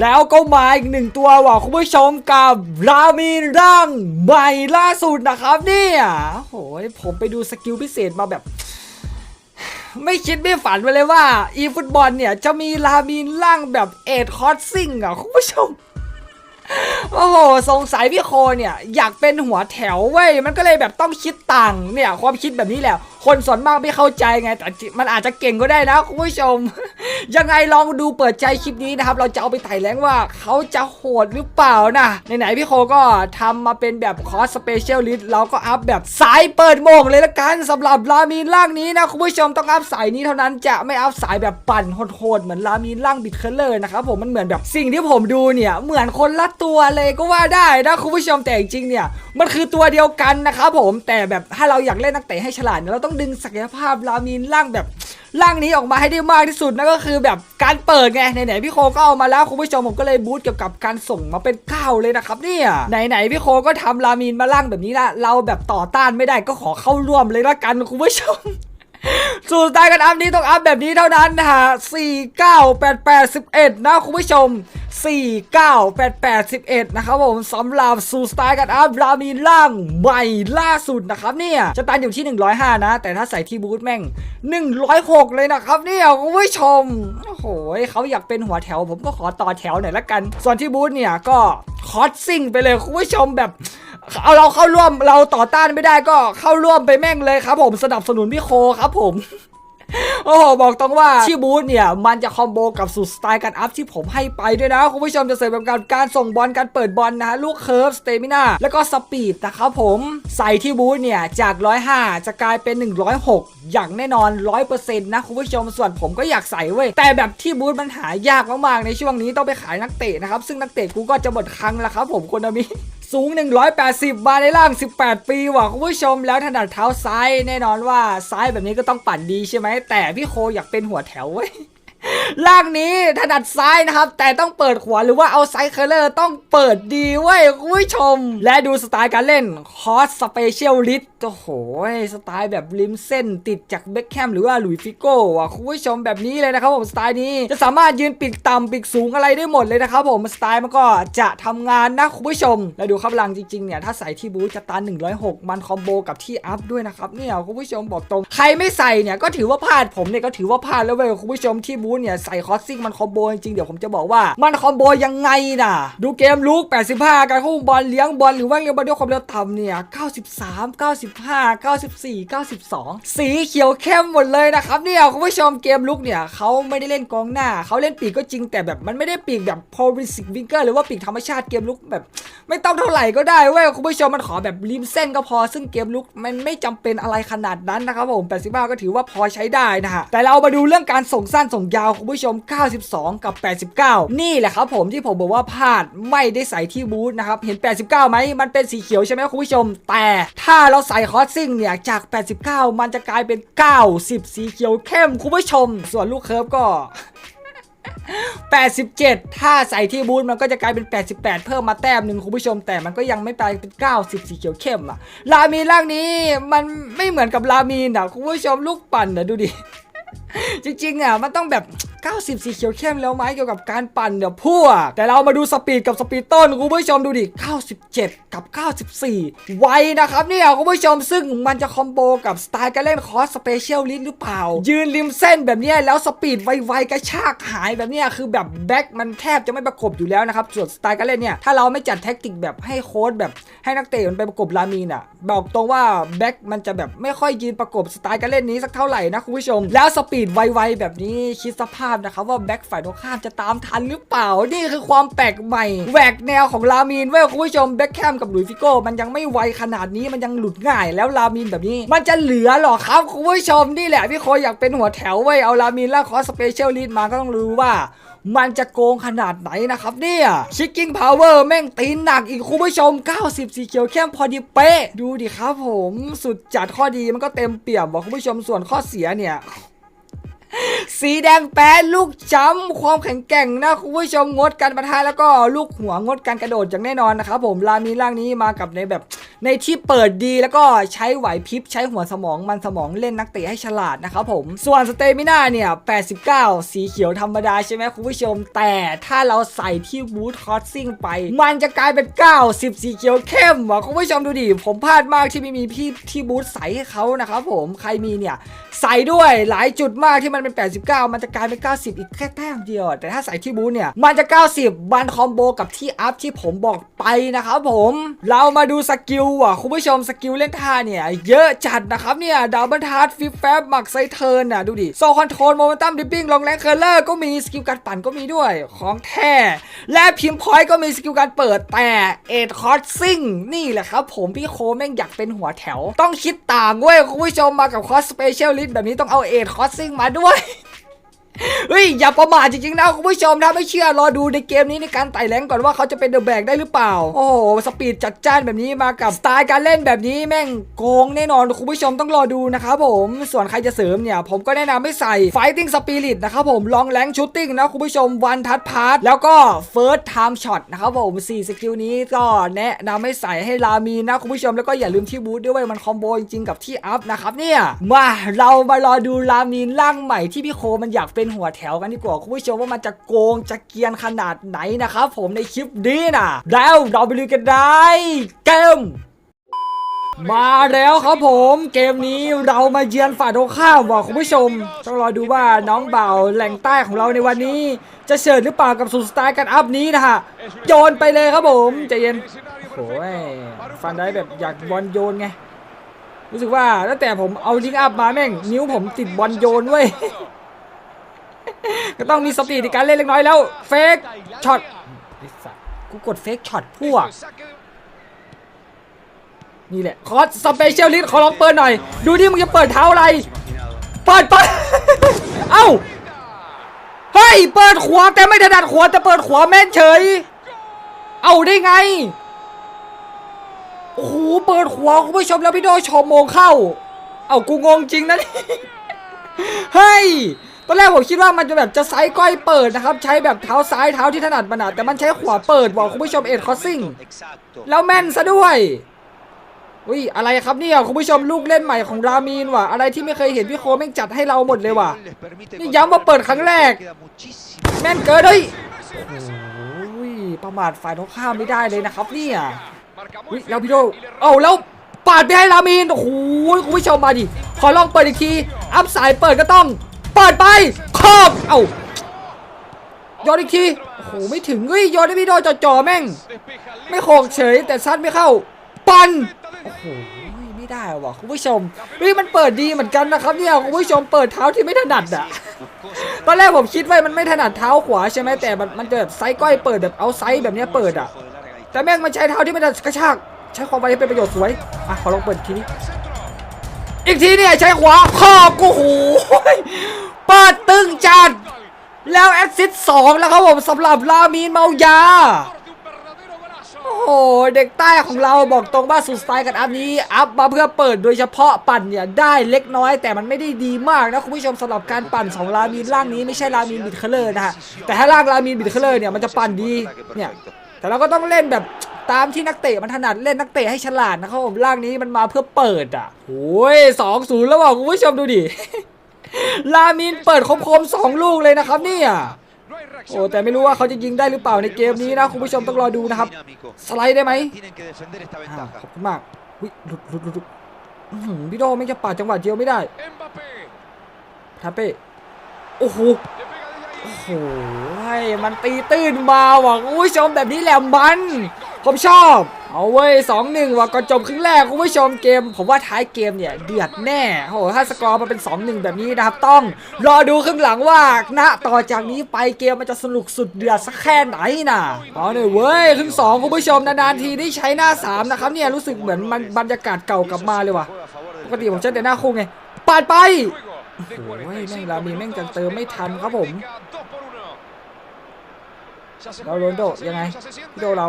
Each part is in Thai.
แล้วก็มาอีกหนึ่งตัวว่ะคุณผู้ชมกับรามีนร่างใหม่ล่าสุดนะครับเนี่ยโอ้ยผมไปดูสกิลพิเศษมาแบบ ไม่คิดไม่ฝันไปเลยว่า อีฟุตบอลเนี่ยจะมีรามีนร่างแบบเอ็ดคอร์สซิ่งอะคุณผู้ชมโอ้โห สงสัยพี่โคเนี่ย อยากเป็นหัวแถวเว้ย มันก็เลยแบบต้องคิดต่างเนี่ย ความคิดแบบนี้แหละ คนส่วนมากไม่เข้าใจไง แต่มันอาจจะเก่งก็ได้นะคุณผู้ชม ยังไงลองดูเปิดใจคลิปนี้นะครับ เราจะเอาไปไต่แรงว่าเขาจะโหดหรือเปล่านะไหนๆพี่โคก็ทำมาเป็นแบบคอสสเปเชียลลิสต์เราก็อัพแบบสายเปิดโมงเลยละกันสำหรับรามีนร่างนี้นะคุณผู้ชมต้องอัพสายนี้เท่านั้นจะไม่อัพสายแบบปั่นโหดๆเหมือนรามีนร่างบิดเคอร์เลอร์นะครับผมมันเหมือนแบบสิ่งที่ผมดูเนี่ยเหมือนคนละตัวเลยก็ว่าได้นะคุณผู้ชมแต่จริงๆเนี่ยมันคือตัวเดียวกันนะครับผมแต่แบบถ้าเราอยากเล่นนักเตะให้ฉลาดเนี่ยเราต้องดึงศักยภาพรามีนร่างแบบร่างนี้ออกมาให้ได้มากที่สุดนั่นก็คือแบบการเปิดไงไหนๆพี่โคก็เอามาแล้วคุณผู้ชมผมก็เลยบูทเกี่ยวกับการส่งมาเป็นก้าวเลยนะครับเนี่ยไหนๆพี่โคก็ทำรามีนมาล่างแบบนี้ละเราแบบต่อต้านไม่ได้ก็ขอเข้าร่วมเลยละกันคุณผู้ชม สู่สไตล์กันอัพนี้ต้องอัพแบบนี้เท่านั้นนะฮะ4 9 8 8 11 นะคุณผู้ชม 4 9 8 8 11 นะครับผมสำหรับสู่สไตล์กันอัพรามีล่างใหม่ล่าสุดนะครับเนี่ยจะตันอยู่ที่ 105 นะ แต่ถ้าใส่ที่บูทแม่ง 106 เลยนะครับเนี่ยคุณผู้ชม โอ้โหเขาอยากเป็นหัวแถว ผมก็ขอต่อแถวหน่อยละกัน ส่วนที่บูทเนี่ยก็คอสซิ่งไปเลยคุณผู้ชมแบบ เอาเราเข้าร่วมเราต่อต้านไม่ได้ก็เข้าร่วมไปแม่งเลยครับ ผมสนับสนุนพี่โคครับผมโอ้โหบอกตรงว่าที่บูธเนี่ย มันจะคอมโบกับสูตรสไตล์การอัพที่ผมให้ไปด้วยนะ คุณผู้ชมจะเสริมแบบการการส่งบอลการเปิดบอลนะ ลูกเคิร์ฟสเตมินาแล้วก็สปีดนะครับผม ใส่ที่บูธเนี่ย จาก 105 จะกลายเป็น 106 อย่างแน่นอน 100%นะ คุณผู้ชมส่วนผมก็อยากใส่เว้ย แต่แบบที่บูธมันหายากมากๆ ในช่วงนี้ต้องไปขายนักเตะนะครับ ซึ่งนักเตะกูก็จะหมดครั้งแล้วครับผมคนนามิ สูง 180 บาในร่าง 18 ปีว่ะคุณผู้ชมแล้วถนัดเท้าซ้ายแน่นอนว่าซ้ายแบบนี้ก็ต้องปั่นดีใช่ไหมแต่พี่โคอยากเป็นหัวแถวเว้ย ล่างนี้ถนัดซ้ายนะครับ แต่ต้องเปิดขวาหรือว่าเอาไซส์เคอร์เลอร์ต้องเปิดดีเว้ยคุณผู้ชม และดูสไตล์การเล่นคอสสเปเชียลลิสโอ้โห สไตล์แบบริมเส้นติดจากเบ็คแฮมหรือว่าหลุยส์ฟิโก้อะคุณผู้ชมแบบนี้เลยนะครับผมสไตล์นี้จะสามารถยืนปีกต่ำปีกสูงอะไรได้หมดเลยนะครับผมสไตล์มันก็จะทำงานนะคุณผู้ชม แล้วดูครับลังจริงๆเนี่ยถ้าใส่ที่บูจะตัน106 มันคอมโบกับที่อัพด้วยนะครับเนี่ยคุณผู้ชมบอกตรงใครไม่ใส่เนี่ยก็ถือว่าพลาดผมเนี่ยก็ถือว่าพลาดแล้วเว้ยคุณผู้ชมที่บูทเนี่ยใส่คอสซิ่งมันคอมโบจริงๆเดี๋ยวผมจะบอกว่ามันคอมโบยังไงน่ะ ดูเกมลุก 85 การควบคุมบอลเลี้ยงบอลหรือว่าเลี้ยงบอลด้วยความเร็วต่ำเนี่ย 93 95 94 92 สีเขียวเข้มหมดเลยนะครับเนี่ยคุณผู้ชมเกมลุกเนี่ยเขาไม่ได้เล่นกองหน้าเขาเล่นปีกก็จริงแต่แบบมันไม่ได้ปีกแบบพอริสิกวิงเกอร์หรือว่าปีกธรรมชาติเกมลุกแบบ ไม่ต้องเท่าไหร่ก็ได้เว้ยคุณผู้ชมมันขอแบบริมเส้นก็พอซึ่งเกมลุกมันไม่จำเป็นอะไรขนาดนั้นนะครับผม 85 ก็ถือว่าพอใช้ได้นะฮะแต่เรามาดูเรื่องการส่งสั้นส่งยาวคุณผู้ชม 92 กับ 89 นี่แหละครับผมที่ผมบอกว่าพลาดไม่ได้ใส่ที่บูธนะครับ เห็น 89 ไหม มันเป็นสีเขียวใช่ไหมคุณผู้ชม แต่ถ้าเราใส่คอสซิ่งเนี่ย จาก 89 มันจะกลายเป็น 90 สีเขียวเข้มคุณผู้ชม ส่วนลูกเคิร์ฟก็87 ถ้าใส่ที่บูธมันก็จะกลายเป็น 88 เพิ่มมาแต้มหนึ่งคุณผู้ชม แต่มันก็ยังไม่ไปเป็น 90 สีเขียวเข้มอะลามีนร่างนี้มันไม่เหมือนกับลามีนอะคุณผู้ชมลูกปั่นอะดูดิ จริงๆอะมันต้องแบบ 90 สีเขียวเข้มแล้วไหมเกี่ยวกับการปั่นเดี๋ยวพวแต่เรามาดูสปีดกับสปีดต้นคุณผู้ชมดูดิ 97 กับ 94 ไวนะครับเนี่ยคุณผู้ชมซึ่งมันจะคอมโบกับสไตล์การเล่นคอสสเปเชียลลิสหรือเปล่า ยืนริมเส้นแบบนี้แล้วสปีดไวๆกระชากหายแบบนี้คือแบบแบ็คมันแทบจะไม่ประกบอยู่แล้วนะครับส่วนสไตล์การเล่นเนี่ยถ้าเราไม่จัดแท็กติกแบบให้โค้ดแบบให้นักเตะมันไปประกบลามีนอะบอกตรงว่าแบ็คมันจะแบบไม่ค่อยยืนประกบสไตล์การเล่นนี้สักเท่าไหร่นะคุณผู้ชมแล้วสปีดไวๆแบบนี้คิดสภาพนะครับว่าแบ็คฝ่ายตรงข้ามจะตามทันหรือเปล่า นี่คือความแปลกใหม่แหวกแนวของลามีนเว้ยคุณผู้ชมแบ็คแคมกับหลุยฟิโก้มันยังไม่ไวขนาดนี้มันยังหลุดง่ายแล้วลามีนแบบนี้ มันจะเหลือหรอครับคุณผู้ชมนี่แหละพี่โคอยากเป็นหัวแถวเว้ยเอาลามีนแล้วคอสสเปเชียลลีดมาก็ต้องรู้ว่ามันจะโกงขนาดไหนนะครับเนี่ยชิคกิ้งพาวเวอร์แม่งตีนหนักอีกคุณผู้ชม 90 สีเขียวเข้มพอดีเป๊ะ ดูดิครับผม สุดจัดข้อดีมันก็เต็มเปี่ยมว่ะคุณผู้ชมส่วนข้อเสียเนี่ย สีแดงแปดลูกช้ำความแข็งแกร่งนะคุณผู้ชมงดการประทะแล้วก็ลูกหัวงดการกระโดดอย่างแน่นอนนะครับผมรามีร่างนี้มากับในแบบในที่เปิดดีแล้วก็ใช้ไหวพริบใช้หัวสมองมันสมองเล่นนักเตะให้ฉลาดนะครับผม ส่วนสเตมิน่าเนี่ย 89 สีเขียวธรรมดาใช่ไหมคุณผู้ชม แต่ถ้าเราใส่ที่บูทคอสซิ่งไป มันจะกลายเป็น 90 สีเขียวเข้มว่ะคุณผู้ชมดูดิ ผมพลาดมากที่ไม่มีพี่ที่บูทใส่ให้เขานะครับผมใครมีเนี่ยใส่ด้วยหลายจุดมากที่มันเป็น 89 มันจะกลายเป็น 90 อีกแค่แต้มเดียว แต่ถ้าใส่ที่บูเนี่ย มันจะ 90 บันคอมโบกับที่อัพที่ผมบอกไปนะครับผม เรามาดูสกิลอะ คุณผู้ชมสกิลเล่นท่าเนี่ย เยอะจัดนะครับเนี่ยดับเบิลทัชฟิปแฟบหมักไซเทิร์นอะ ดูดิโซคอนโทรลโมเมนตัมดิปปิ้งลองแรงเคอร์เลอร์ก็มีสกิลการปั่นก็มีด้วยของแท้และพิมพ์พอยต์ก็มีสกิลการเปิดแต่เอ็ดคอร์ซิ่งนี่แหละครับผมพี่โคแม่งอยากเป็นหัวแถว ต้องคิดต่างเว้ยคุณผู้ชมมากับคอสสเปเชียลลิสต์แบบนี้ต้องเอาเอ็ดคอสซิ่งมาด้วย เฮ้ยอย่าประมาทจริงๆนะคุณผู้ชมถ้าไม่เชื่อรอดูในเกมนี้ในการไต่แรงก่อนว่าเขาจะเป็นเดอะแบกได้หรือเปล่า โอ้โหสปีดจัดจ้านแบบนี้มากับสไตล์การเล่นแบบนี้แม่งโกงแน่นอนคุณผู้ชมต้องรอดูนะครับผมส่วนใครจะเสริมเนี่ย ผมก็แนะนำให้ใส่ Fighting Spirit นะครับผมลองแรงชูตติ้งนะคุณผู้ชมวันทัดพาร์ทแล้วก็ First Time Shot นะครับผม4สกิลนี้ก็แนะนำให้ใส่ให้ลามีนะคุณผู้ชมแล้วก็อย่าลืมที่บูทด้วยเวยมันคอมโบจริงๆกับที่อัพนะครับเนี่ยมาเรามารอดูลามีนร่างใหม่ที่พี่โคมันอยากเป็น็นหัวแถวกันดีกว่าคุณผู้ชมว่ามันจะโกงจะเกียนขนาดไหนนะครับผมในคลิปนี้นะแล้วเราไปดูกันได้เกมมาแล้วครับผมเกมนี้เรามาเยือนฝ่ายตรงข้ามว่ะคุณผู้ชม ต้องรอดูว่าน้องเบ่าแหล่งใต้ของเราในวันนี้ จะเฉิดหรือเปล่ากับสุดสไตล์การอัพนี้นะฮะโยนไปเลยครับผมใจเย็นโอ้ยฟันได้แบบอยากบอลโยนไงรู้สึกว่าตั้งแต่ผมเอาลิงก์อัพมาแม่ง นิ้วผมติดบอลโยนเว้ย ก็ต้องมีสปีดในการเล่นเล็กน้อยแล้ว เฟกช็อตกูกดเฟกช็อตพวกนี่แหละ คอสสเปเชียลลิสต์ขอลองเปิดหน่อย ดูดิมึงจะเปิดเท้าอะไร เปิดเปิดเอ้า เฮ้ย เปิดขวาแต่ไม่ถนัดขวาแต่เปิดขวาแม่นเฉย เอาได้ไง โอ้โห เปิดขวาคุณผู้ชมแล้วพี่โดชมโมงเข้า เอากูงงจริงนะนี่เฮ้ย อนแรกผมคิดว่ามันจะแบบจะไซส์ก้อยเปิดนะครับ ใช้แบบเท้าซ้ายเท้าที่ถนัดมันอะแต่มันใช้ขวาเปิดบอกคุณผู้ชมเอ็ดคอสซิ่งแล้วแม่นซะด้วยอุ้ยอะไรครับเนี่ยคุณผู้ชมลูกเล่นใหม่ของรามีนว่ะอะไรที่ไม่เคยเห็นพี่โคแม่งจัดให้เราหมดเลยว่ะนี่ย้ำว่าเปิดครั้งแรก แม่นเกินเฮ้ยโอ้ยประมาทฝ่ายตรงข้ามไม่ได้เลยนะครับเนี่ยอุ้ยแล้วพี่โดเอาแล้วปาดไปให้รามีนโอ้โหคุณผู้ชมมาดิขอลองเปิดอีกทีอัพสายเปิดก็ต้อง เปิดไปครอบเอ้าโยนอีกทีโอ้โหไม่ถึงเฮ้ยโยนให้พี่โดจ่อๆแม่ง ไม่โขกเฉยแต่ซัดไม่เข้า ปันโอ้โหไม่ได้ว่ะคุณผู้ชมเฮ้ยมันเปิดดีเหมือนกันนะครับเนี่ยคุณผู้ชมเปิดเท้าที่ไม่ถนัดอะตอนแรกผมคิดว่ามันไม่ถนัดเท้าขวาใช่ไหมแต่มันมันจะแบบไซส์ก้อยเปิดแบบเอาไซส์แบบเนี้ยเปิดอะแต่แม่งมันใช้เท้าที่ไม่ถนัดกระชากใช้ความไวให้เป็นประโยชน์สวยอะขอลองเปิดทีนี้ อีกทีเนี่ยใช้ขวาขอบกูโหเปิดตึงจัด แล้วแอสซิสสองแล้วครับผมสำหรับลามีนเมายา โอ้โห เด็กใต้ของเราบอกตรงว่าสุดสไตล์กันอัพนี้ อัพมาเพื่อเปิดโดยเฉพาะปั่นเนี่ย ได้เล็กน้อยแต่มันไม่ได้ดีมากนะ คุณผู้ชมสำหรับการปั่นของรามีนร่างนี้ไม่ใช่รามีนบิดเคลอร์นะฮะแต่ถ้าร่างรามีนบิดเคลอร์เนี่ยมันจะปั่นดีเนี่ยแต่เราก็ต้องเล่นแบบ ตามที่นักเตะมันถนัดเล่นนักเตะให้ฉลาดนะครับผมร่างนี้มันมาเพื่อเปิดอะโอ้ยสองศูนย์แล้วว่ะคุณผู้ชมดูดิ ลามินเปิดคมๆสองลูกเลยนะครับเนี่ยโอ้แต่ไม่รู้ว่าเขาจะยิงได้หรือเปล่าในเกมนี้นะคุณผู้ชมต้องรอดูนะครับ สไลด์ได้ไหมอ่าขอบคุณมากอุ๊ยหลุดหลุดหลุดหลุดอื้อหือพี่โดไม่งจะปาดจังหวะเดียวไม่ได้ทาเป้โอ้โห โอ้โหมันตีตื้นมาว่ะคุณผู้ชมแบบนี้แหละมันผมชอบ เอาเว้ยสองหนึ่งว่ะก่อนจบครึ่งแรกคุณผู้ชมเกม ผมว่าท้ายเกมเนี่ยเดือดแน่โอ้โหถ้าสกอร์มาเป็น 2-1 แบบนี้นะครับต้อง รอดูครึ่งหลังว่าณต่อจากนี้ไปเกมมันจะสนุกสุดเดือดสักแค่ไหนน่ะเอาหน่อยเว้ยครึ่งสองคุณผู้ชมนานๆทีได้ใช้หน้า 3 นะครับเนี่ยรู้สึกเหมือนมันบรรยากาศเก่ากลับมาเลยว่ะปกติผมใช้แต่หน้าคู่ไงปาดไป โอ้โหแม่งลามีแม่งจะเติมไม่ทันครับผมเราโรนลโดยังไงพี่โดเรา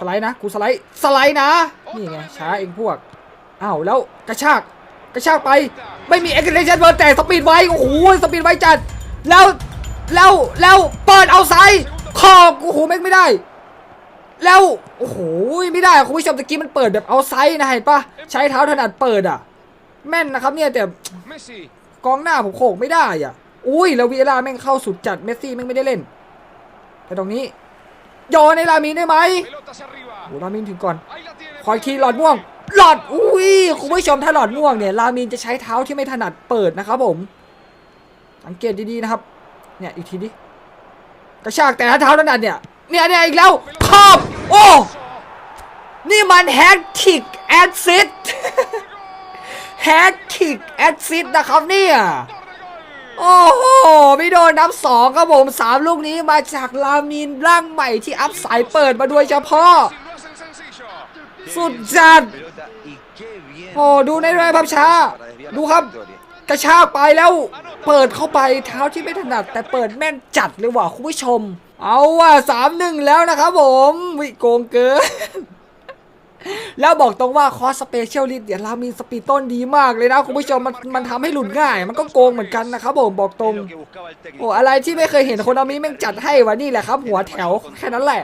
สไลด์นะกูสไลด์สไลด์นะนี่ไงช้าเองพวกอ้าวแล้วกระชากกระชากไปไม่มีเอ็กซ์เ t ชันเบิร์แต่สปีดไว้โอ้โหสปีดไว้จัดแล้วแล้วแล้วเปิดเอาไซด์ขอบโอ้โหแม่งไม่ได้ แล้วโอ้โหไม่ได้อะคุณผู้ชมตะกี้มันเปิดแบบเอาไซด์นะเห็นปะใช้เท้าถนัดเปิดอะ แม่นนะครับเนี่ยแต่ Messi. กองหน้าผมโขกไม่ได้อะ อุ้ยแล้ววีเอล่าแม่งเข้าสุดจัดเมสซี่แม่งไม่ได้เล่นไปตรงนี้โยนในลามินได้ไหม Pelota hacia arriba. โอ้ลามินถึงก่อน Ahí la tiene. คอยทีหลอดม่วง หลอด อุ้ยคุณผู้ชมถ้าหลอดม่วงเนี่ยลามินจะใช้เท้าที่ไม่ถนัดเปิดนะครับผม สังเกตดีๆนะครับ เนี่ยอีกทีดิ กระชากแต่ถ้าเท้าถนัดเนี่ย เนี่ยเนี่ยอีกแล้วขอบ โอ้ นี่มันแฮกทิกแอดซิด แฮกทิกแอดซิดนะครับเนี่ยโอ้โหไม่โดนนับสองครับผมสามลูกนี้มาจากลามินร่างใหม่ที่อัพสายเปิดมาโดยเฉพาะ สุดจัด โอ้ดูในด้วยภาพช้า ดูครับ กระชากไปแล้ว เปิดเข้าไปเท้าที่ไม่ถนัด แต่เปิดแม่นจัดเลยว่ะคุณผู้ชม เอาว่ะสามหนึ่งแล้วนะครับผมวิโกงเกิน แล้วบอกตรงว่าคอสสเปเชียลลิสเดี๋ยวเรามีสปีดต้นดีมากเลยนะคุณผู้ชมมันมันทำให้หลุดง่าย มันก็โกงเหมือนกันนะครับผมบอกตรงโอ้อะไรที่ไม่เคยเห็นคนอามีแม่งจัดให้วะนี่แหละครับ หัวแถวแค่นั้นแหละ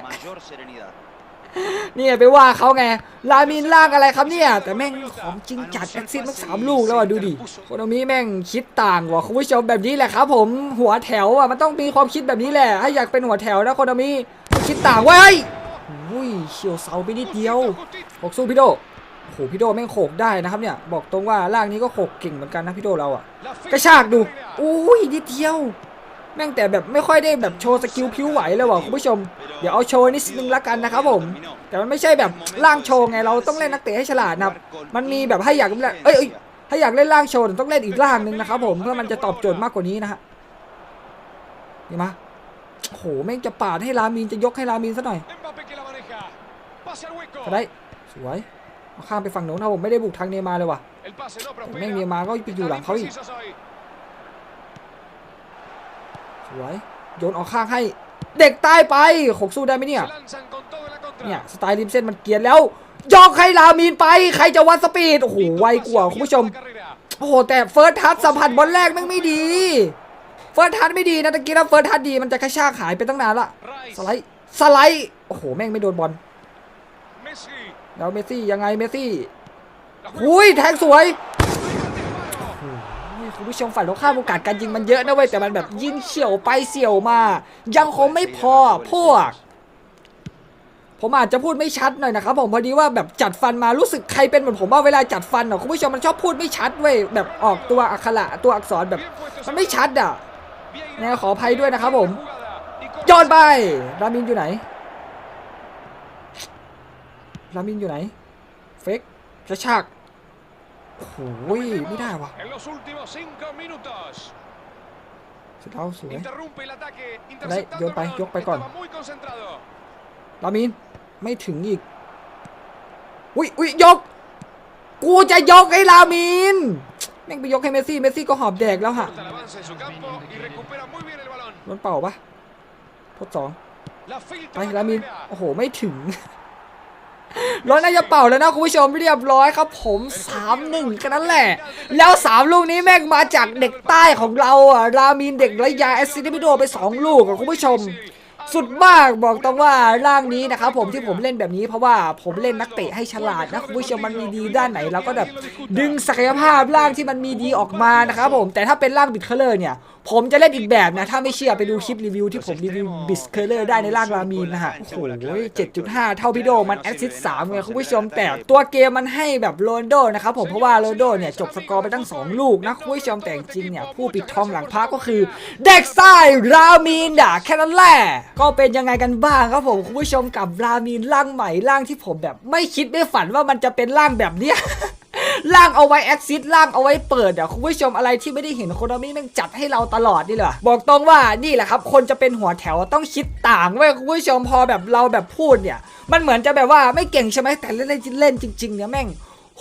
นี่ไปว่าเขาไงลามินลากอะไรครับเนี่ย แต่แม่งของจริงจัดแอคซิสทั้งสามลูกแล้วอะดูดิโคโนมิแม่งคิดต่างว่ะคุณผู้ชมแบบนี้แหละครับผมหัวแถวอะมันต้องมีความคิดแบบนี้แหละถ้าอยากเป็นหัวแถวนะโคโนมิคิดต่างไว้ ยอุ้ยเฉียวเสาไปนิดเดียวโขกสู้พี่โดโอ้โหพี่โดแม่งโขกได้นะครับเนี่ย บอกตรงว่าล่างนี้ก็โขกเก่งเหมือนกันนะพี่โดเราอะ La กระชากดูอุ้ยนิดเดียว แม่งแต่แบบไม่ค่อยได้แบบโชว์สกิลผิวไหวเลยว่ะคุณผู้ชม เดี๋ยวเอาโชว์นิดนึงละกันนะครับผม แต่มันไม่ใช่แบบล่างโชว์ไงเราต้องเล่นนักเตะให้ฉลาดนะครับมันมีแบบให้อยากเล่นเอ้ยเอ้ยถ้าอยากเล่นล่างโชว์ต้องเล่นอีกล่างหนึ่งนะครับผมเพื่อมันจะตอบโจทย์มากกว่านี้นะฮะนี่มาโอ้โหแม่งจะปาดให้รามีนจะยกให้รามีนซะหน่อย Pase al hueco. ก็ได้สวยเอาข้ามไปฝั่งโน้นนะผมไม่ได้บุกทางเนย์มาร์เลยว่ะ El pase no แต่ prospera. แม่งเนย์มาร์ก็ไปอยู่หลังเขาอีก Precisos hoy. สวยโยนออกข้างให้เด็กใต้ไปขกสู้ได้ไหมเนี่ย Se lanzan con todo en la contra. เนี่ยสไตล์ริมเส้นมันเกรียนแล้วยกให้ลามีนไป ใครจะวัดสปีดโอ้โหไวกว่าคุณผู้ชม La carrera. โอ้โหแต่เฟิร์สทัชสัมผัสบอลแรกแม่งไม่ดีเฟิร์สทัชไม่ดีนะตะกี้ถ้าเฟิร์สทัชดีมันจะกระชากหายไปตั้งนานละ Rice. สไลด์สไลด์โอ้โหแม่งไม่โดนบอล Messi. แล้วเมสซี่ยังไงเมสซี่ La หุย juega. แทงสวยนี่คุณผู้ชมฝ่ายตรงข้ามโอกาสการยิงมันเยอะนะเว้ยแต่มันแบบยิงเฉียวไปเฉียวมา ยังคงไม่พอพวก ผมอาจจะพูดไม่ชัดหน่อยนะครับผมพอดีว่าแบบจัดฟันมารู้สึกใครเป็นเหมือนผมว่าเวลาจัดฟันอะคุณผู้ชมมันชอบพูดไม่ชัดเว้ยแบบออกตัวอักขระตัวอักษรแบบ Bien puesto มันไม่ชัดอะ Bien เนี่ยขออภัยด้วยนะครับผม jugada. Y con- โยนไปรามินอยู่ไหน รามินอยู่ไหน เฟกกระชากโอ้โหไม่ได้วะ En los últimos cinco minutos. สุดแล้วสวย Interrumpe el ataque. Dale, Interceptando yo el pa- balón. yo pa- con. Estaba muy concentrado. รามินไม่ถึงอีกอุ้ยอุ้ยยก กูจะยกให้รามินแม่งไปยกให้เมสซี่ เมสซี่ก็หอบแดกแล้วฮะ Corta el avance en su campo y recupera muy bien el balón. โดนเป่าปะทดสอง La ไป filtra. รามิน carrera. โอ้โห ไม่ถึง ร้อน่าจะเป่าแล้วนะคุณผู้ชมเรียบร้อยครับผม 3-1กันนั่นแหละ แล้ว 3 ลูกนี้แม่งมาจากเด็กใต้ของเราอะรามีนเด็กระยาแอสซิดมิโดไป 2 ลูกอะคุณผู้ชม สุดมากบอกตรงว่าร่างนี้นะครับผมที่ผมเล่นแบบนี้เพราะว่าผมเล่นนักเตะให้ฉลาดนะคุณผู้ชมมันมีดีด้านไหนเราก็แบบดึงศักยภาพร่างที่มันมีดีออกมานะครับผมแต่ถ้าเป็นร่างบิดเคอร์เลอร์เนี่ยผมจะเล่นอีกแบบนะถ้าไม่เชื่อไปดูคลิปรีวิวที่ผมรีวิวบิดเคอร์เลอร์ได้ในร่างรามีนนะฮะโอ้โห7.5เท่าพี่โดมันแอสซิสสามไงคุณผู้ชมแต่ตัวเกมมันให้แบบโรนโดนะครับผมเพราะว่าโรนโดเนี่ยจบสกอร์ไปตั้ง 2 ลูกนะคุณผู้ชมแต่จริงเนี่ยผู้ปิดทองหลังพักก็คือ เด็กไส้รามีนด่าแค่นั้นแหละก็เป็นยังไงกันบ้างครับผมคุณผู้ชมกับรามีนร่างใหม่ร่างที่ผมแบบ ไม่คิดไม่ฝันว่ามันจะเป็นร่างแบบเนี้ยร่างเอาไว้แอคซิสร่างเอาไว้เปิดอะคุณผู้ชมอะไรที่ไม่ได้เห็นโคนมิแม่งจัดให้เราตลอดนี่แหละบอกตรงว่านี่แหละครับ คนจะเป็นหัวแถวต้องคิดต่างเว้คุณผู้ชมพอแบบเราแบบพูดเนี่ย มันเหมือนจะแบบว่าไม่เก่งใช่ไหมแต่เล่นเล่นเล่นจริงๆเนี่ยแม่ง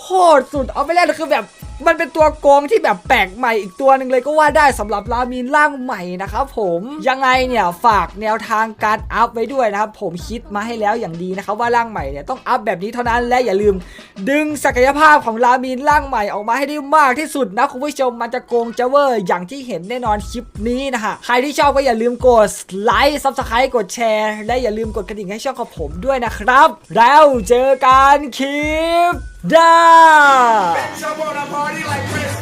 โคตรสุด เอาไปเล่นคือแบบมันเป็นตัวโกงที่แบบแปลกใหม่อีกตัวหนึ่งเลยก็ว่าได้สำหรับรามีนร่างใหม่นะครับผมยังไงเนี่ยฝากแนวทางการอัพไว้ด้วยนะครับผมคิดมาให้แล้วอย่างดีนะครับว่าร่างใหม่เนี่ยต้องอัพแบบนี้เท่านั้นและอย่าลืม ดึงศักยภาพของรามีนร่างใหม่ออกมาให้ได้มากที่สุดนะคุณผู้ชมมันจะโกงจะเวอร์อย่างที่เห็นแน่นอนคลิปนี้นะฮะใครที่ชอบก็อย่าลืมกดไลค์ซับสไครต์กดแชร์และอย่าลืมกดกระดิ่งให้ช่องของผมด้วยนะครับ แล้วเจอกันคลิปหน้า Bitch, I wanna party like Chris